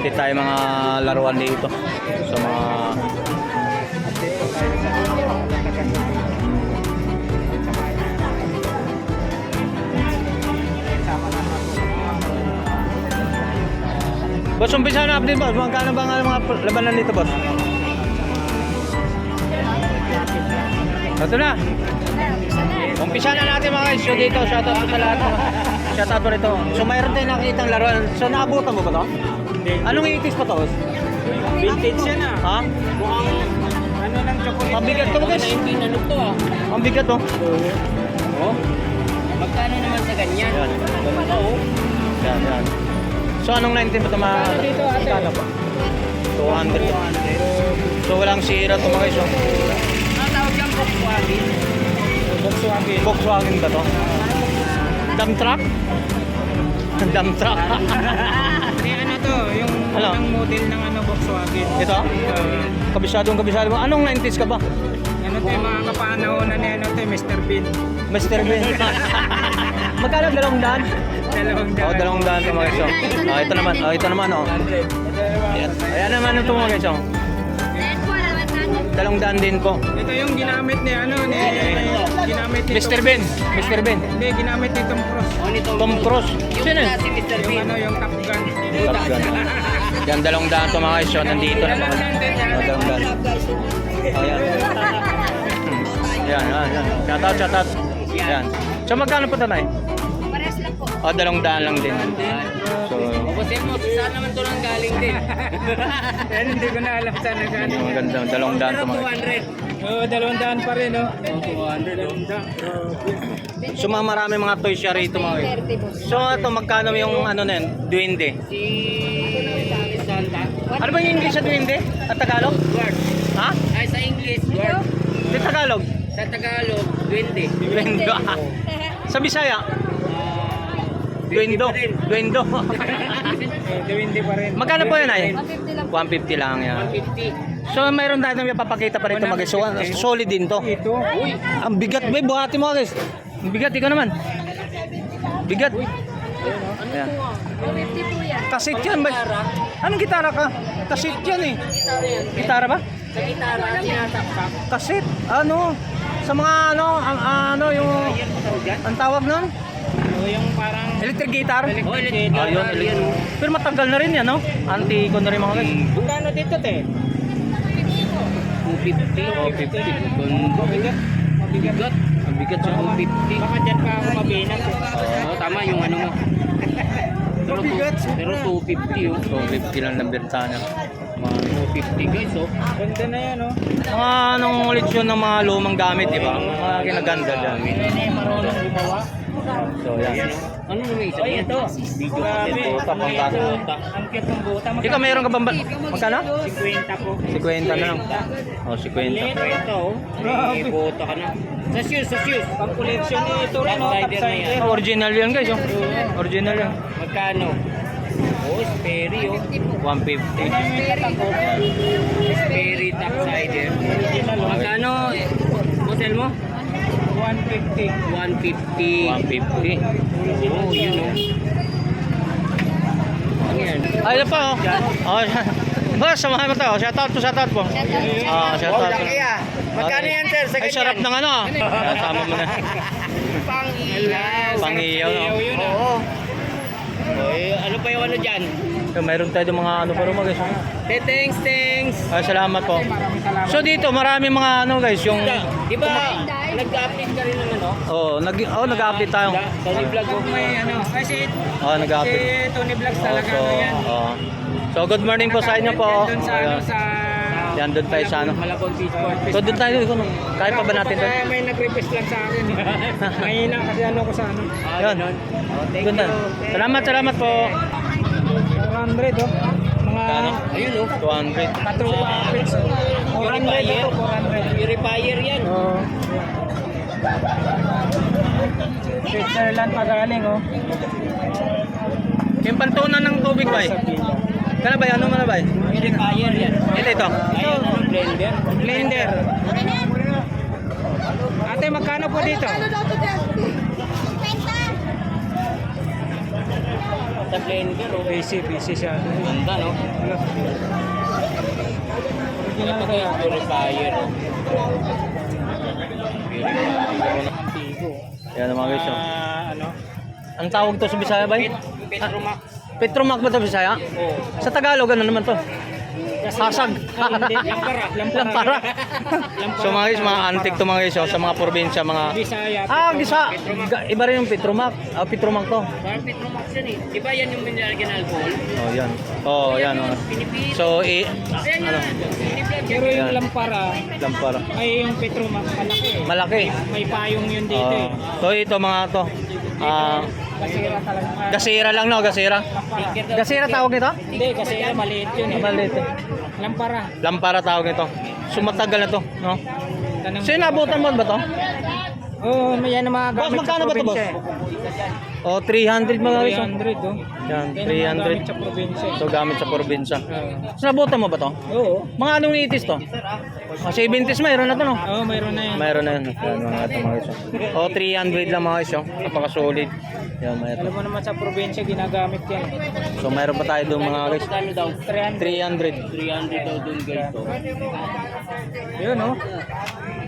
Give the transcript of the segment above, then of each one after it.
update tayo mga laruan dito sa mga Boss, umpisa na update boss. Magkano ba nga mga labanan dito boss? Ito na. Umpisa na natin mga guys. So dito, shoutout sa lahat. Shoutout po rito. So mayroon tayong nakikita ang laruan. So naabutan mo ba Anong itis pa to? Vintage yan ah. Ha? Mukhang ano ng chocolate. Mabigat to guys. 19 ano to ah. Ang bigat to. Oh. Magkano naman sa ganyan? Yan. Ganda oh. Yan, yan. So anong 19 pa ito mga? Magkano dito, ate? Magkano pa? 200. So walang sira to mga guys. oh. Ang tawag yan Volkswagen. Volkswagen. Volkswagen ba to? Dump truck? Dump truck. Hindi ano to, yung Ano? unang model ng ano Volkswagen. Ito? Uh, Kabisadong kabisado mo. Anong 90s ka ba? ano yung mga kapanahonan ni ano to, Mr. Bean. Mr. Ben. Magkano dalawang daan? Dalawang Oo, oh, dalawang daan ito mga oh. Oh, ito naman. Oh, ito naman oh. Ayan. Naman ito mga guys. Oh. Dalawang daan din po. Ito yung ginamit ni ano ni ginamit ni Mr. Ben. Mr. Ben. Hindi, ginamit ni Tom Cruise. Tom Cruise. Sino? yun? Yung ano, yung Top Gun. Top Gun. Yan, dalawang daan ito mga guys. oh. Nandito na mga Oh, dalawang daan. Oh, yan. Yan, yan. Shout out, shout out. Yan. So magkano po na Pares lang po. Oh, dalawang daan lang din. So, Kasi mo, saan naman to lang galing din? Pero hindi ko na alam saan na galing. yung maganda, dalawang daan ito mga guys. Oo, dalawang daan pa rin, no? Oo, 200. Dalawang daan. So mga marami mga toys siya rito mga guys. 30 boss. So ito magkano yung ano na yun? Duwende. Si Santa. Ano ba yung English sa duwende? At Tagalog? Guard. Ha? Ay, sa English, guard. Di Tagalog? Sa Tagalog, 20. Duwendo. sa Bisaya? Duwendo. Duwendo. Eh, 20 pa rin. magkano po yun ay? 150 lang po. 150 lang yan. 150. So mayroon tayo na papakita pa rito mga guys. So, solid din to. Ito. Uy, Ang bigat ba? Buhati mo guys. Ang bigat, ikaw naman. Bigat. Ayan. 250 po yan. Kasit yan ba? Anong gitara ka? Kasit yan eh. Gitara ba? sa gitara, sinasaksak. Kasit. Ano? Sa mga ano, ang ano yung ang tawag nun? Oo, yung parang... Electric guitar. Oh, electric Ah, yun, electric. Pero matagal na rin yan, no? Anti ko na rin mga guys. Magkano dito, te? 250. Oh, 50. Mabigat. Mabigat. Ang bigat siya. 250. Baka dyan pa ako mabinat. eh. Oo, tama yung ano mo. Pero, Mabigat, tu- pero 250 oh. So, 50 lang ng Bertana. Mga 250 guys oh. Ganda na yan, oh. Mga anong ulit yun ng mga lumang gamit, di ba? Mga kinaganda dyan. Marunong gumawa. So, yan. Ano naman isa yan? Ito. Video Grabe. Buta, pangkano. Ang cute ng buta. Ikaw, mayroon ka bang... ba- Magkano? 50 po. 50 na lang. Oh, 50. Ito oh. May bota ka na. Sa shoes, sa shoes. Pang collection ni ito rin, oh. Original yan guys, oh. Original yan. Magkano? Oh, Sperry oh. 150. Sperry topsider. Magkano? Model mo? 150. 150. 150. Oh, yun oh. Ano yan? Ay, ito pa, oh. Oh, Boss, samahan mo to. Shout out po, shout out po. Ah, shout out. Magkano yan sir sa Ay, sarap ng ano. ah. Ah, Tama mo na. Pang-iyaw. Pangiyaw, no? Ah. Oo. Eh, ano pa yung ano dyan? So, mayroon tayo mga ano pa rin mga guys. Te, thanks, thanks. Ay, salamat po. So dito, marami mga ano guys, yung... Di ba, nag-update ka rin naman, no? Oh, nag oh, nag-update tayo. Tony Vlog oh. may ano, ay si, Oh, si nag-update. Tony Vlogs Oh, talaga so, ano yan. oh. So, good morning po sa inyo po. Yan doon sa ano, sa... Yan, doon tayo sa ano. Malabon Beach Sport. So, doon tayo. Kung- Kaya pa ba natin doon? May nag-request lang sa akin. eh. Mahina kasi ano ko sa ano. Yun. ganun. Oh, you. Salamat, salamat po. 400 oh. Mga Kano? Ayun oh. 200. katrupa pits. 400 Purifier. ito, 400. Purifier yan. Oh. Switzerland pa galing oh. Yung pantunan ng tubig ba. Kana ba ano man ba? Purifier yan. Ito ito. Ayun, ano, blender. Blender. Ate, magkano po dito? Sa blender, oh. Busy, busy siya. Ganda, no? Ito kaya purifier, oh. Tigo. Yan mga guys. oh. Ah, ano? Ang tawag to sa Bisaya ba? Petromax. Petromac ba to sa Bisaya? Sa Tagalog ano naman to? Hasag. Oh, hindi. Lampara. Lampara. so mga guys, mga antik to mga guys, oh, sa mga probinsya, mga... Bisaya. Ah, gisa. Iba rin yung Petromac. Ah, Petromac to. Parang Petromax yan, eh. Di ba yan yung ng alcohol? Oh, yan. Oh, yan. Oh. So, i... Ayan Ano? Pero yung Yan. lampara, Lampara. ay yung Petromax malaki. Malaki. May payong yun dito Oh. eh. so, ito mga to. Ah, Kasira talaga. Gasira lang, no? Gasira. Gasira tawag nito? Hindi, kasira maliit yun eh. Maliit. eh. Lampara. Lampara tawag nito. Sumatagal na to, no? So, inabutan mo ba to? Oo, oh, may yan ang mga Boss, gamit magkano sa ba to, probinsya. Oh, 300 mga guys. oh. 300 oh. Yan, Yan ang mga gamit 300. sa probinsya. eh. So, gamit sa probinsya. Oo. So, nabutan mo ba to? Oo. Mga anong itis to? Oh, 70s mayroon na to, no? Oo, mayroon na yan. Mayroon na yun. Yan, mga ito mga guys. oh. Oh, 300 lang mga guys. oh. Napaka-solid. Yan, mga ito. Alam mo naman sa probinsya ginagamit yan. So, mayroon pa tayo doon mga guys. Kano daw? 300. 300. 300 daw dun guys. Yun oh.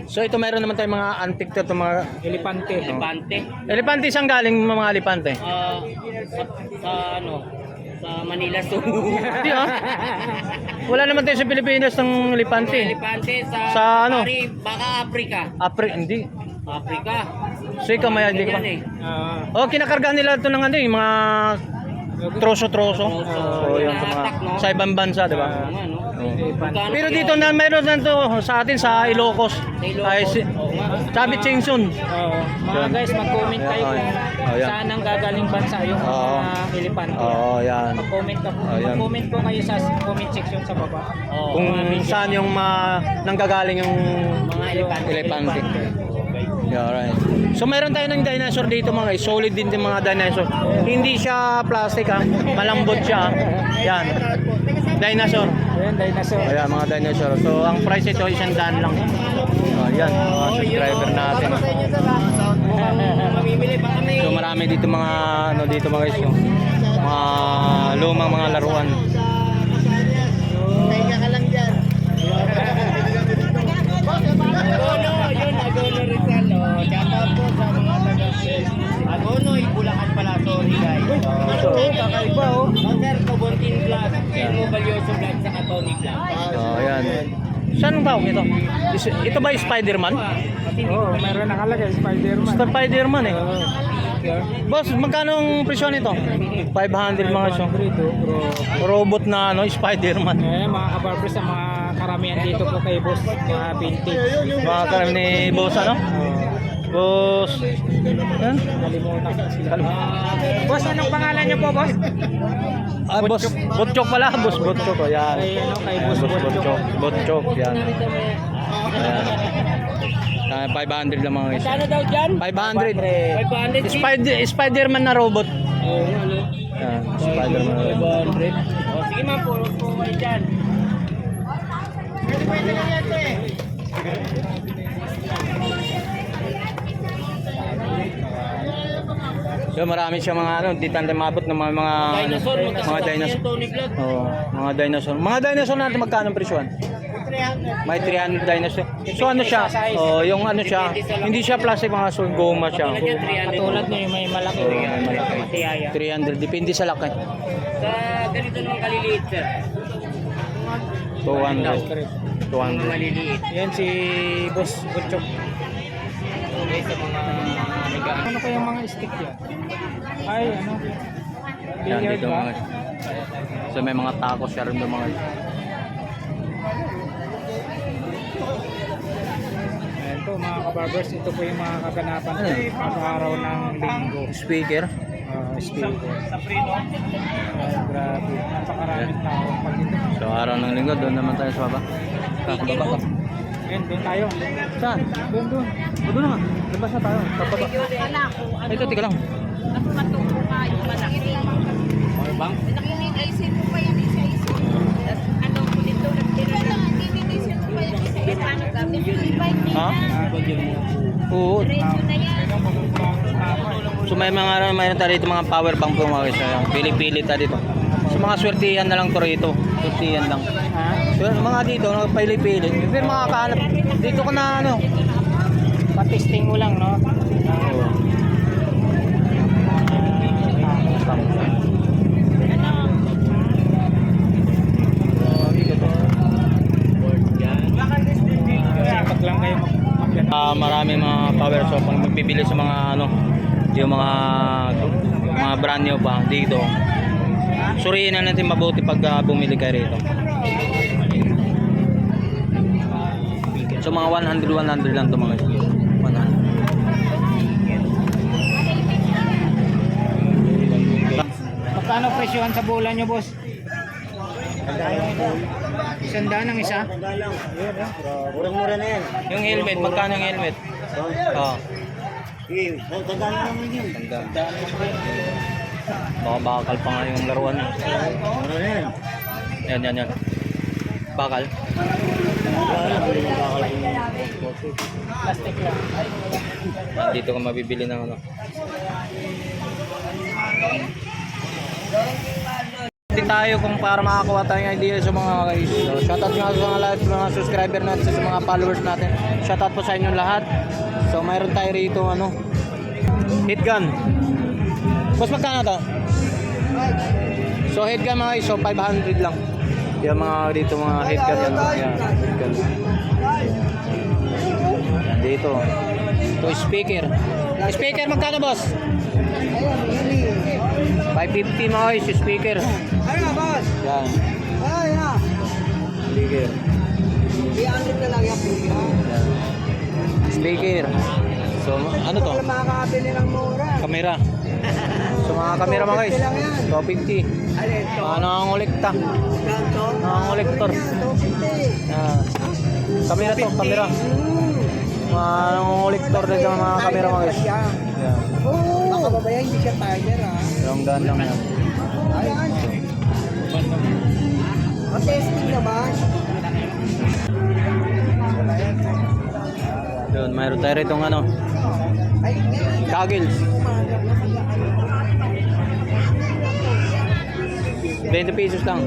So, ito mayroon naman tayo mga antique to, to mga Elepante. Elepante. Elepante isang galing mga elepante. Ah, sa, sa ano? Sa Manila Zoo. Hindi ah. Wala naman tayo sa Pilipinas ng elepante. Elepante sa, Sa ano? Pari, baka Africa. Apre, hindi. Africa. So, ikaw may hindi ka. Yan eh. Ah. Oh, kinakarga nila ito ng ano, yung mga troso-troso. So, yun sa mga sa ibang bansa, di ba? Elepante. Pero dito na mayroon na to sa atin sa Ilocos. Ay, si, sabi Chingsun. Oo. Mga guys, mag-comment kayo kung saan ang gagaling bansa yung mga elepante. Oo, yan. Mag-comment ka yan. Mag-comment po kayo sa comment section sa baba. Kung saan yung ma, nanggagaling yung Mga elepante. Yeah, right. So meron tayo ng dinosaur dito mga guys. Solid din yung mga dinosaur. Hindi siya plastic ha. Malambot siya. Yan. Dinosaur. Ayan, dinosaur. Ayan, mga dinosaur. So, ang price ito, isang daan lang. Ayan, mga subscriber natin. So, marami dito mga, ano dito mga guys, yung mga lumang mga laruan. Agono, yun, Agono Rizal. Oh. Shoutout po sa mga taga Agono, Ibulacan pala. Sorry guys. Ito, oh, kakaiba oh. Oh, sir, Cobontin Vlog. Elmo Balyoso Vlog sa Tony Vlog. So, ayan. Saan ang tawag ito? Ba yung Spider-Man? Oo, oh, meron nakalagay Spider-Man. Spider-Man eh. Oo. Boss, magkano ang presyo nito? 500 mga siya. Bro. Robot na ano, Spider-Man. Eh, mga kabarbers sa mga karamihan dito po kay boss, mga vintage. Mga karami ni boss ano? Boss. Yan. Ko sila. boss, anong pangalan niyo po, boss? Ah, boss. Botchok pala. Boss Botchok. Oh, yan. Kay ano, kay Ayan, boss. Botchok. Botchok. Yan. Uh, 500 lang mga guys. Sana daw dyan? 500. 500. Spider Spider-Man na robot. Oo, oh, ano? Uh, Spider-Man na robot. 500. Oh, sige ma'am, puro po kayo dyan. Pwede pwede lang yan, pre. So marami siya mga ano, di tanda mabot ng mga ano, mga dinosaur, mga dinosaur. Oh, mga dinosaur. Mga dinosaur natin magkano presyo? 300. May 300 dinosaur. So ano siya? Oh, yung ano siya. Hindi siya plastic mga so goma siya. Katulad na yung may malaki. So, may malaki. 300 depende sa laki. Sa ganito naman kaliliit sir. 200. 200. Maliliit. Yan si Boss Butchok. Okay, sa mga ano ko yung mga stick yan? Ay, ano? Yan, dito mga. So may mga tacos siya rin mga Po mga kabarbers, ito po yung mga kaganapan Ano pag-araw ng linggo. Speaker. Uh, speaker. Ayan, grabe. Napakaraming tao pag ito. So araw ng linggo doon naman tayo sa baba. Ah, sa baba. Ayan, doon tayo. Saan? Doon, doon. O doon na. Labas na tayo. Ay, ito, tika lang. Matuto ka yung malaki. Bang? Nakinig ay mo pa yan Ha? Oo. So may mga mayroon tayo dito mga power bank po mga guys. Pili-pili tayo dito. So mga swertihan na lang to rito. Swertihan lang. Ha? So mga dito, pili-pili. Pero mga kahanap, dito ko na ano, patesting mo lang no? Magpipili sa mga ano yung mga mga brand new pa dito suriin na natin mabuti pag ah, bumili kayo rito so mga 100 100 lang to mga guys. 100 Magkano presyohan sa bulan nyo, boss? Isang daan ang isa? Murang-mura na yan. yung helmet magkano yung helmet oh Sige, tandaan naman yun. ganda baka bakal pa nga yung laruan eh. Na yan. yan yan yan bakal Plastic lang. dito ka mabibili ng ano Hindi tayo kung para makakuha tayong idea sa mga guys. So, shoutout nga sa mga lahat mga subscriber natin sa mga followers natin. Shoutout po sa inyong lahat. So mayroon tayo rito ano hit gun. Boss magkano to? So hit gun mga guys, so 500 lang. Yung mga dito mga hit gun yan. Yan, gun. Yan dito. Ito speaker. Speaker magkano boss? 550 mga yung speaker. Ano nga, boss? Yan, Ay, na. speaker. 300 na lang Yan. Speaker. So, ano to? makakabili ng mura. Kamera. So, mga kamera mga guys. 250. Alin, Mga nangangolekta. ganto. Nangangolektor. 250. Yan. Kamera to, kamera. Mga nangangolektor din sa mga kamera mga guys. Yan. Oo. Baka babaya, hindi siya timer, ha? Ilang daan lang yan. Ayan. Matesting naman. Yun, mayroon tayo rito ano, goggles. 20 pesos lang.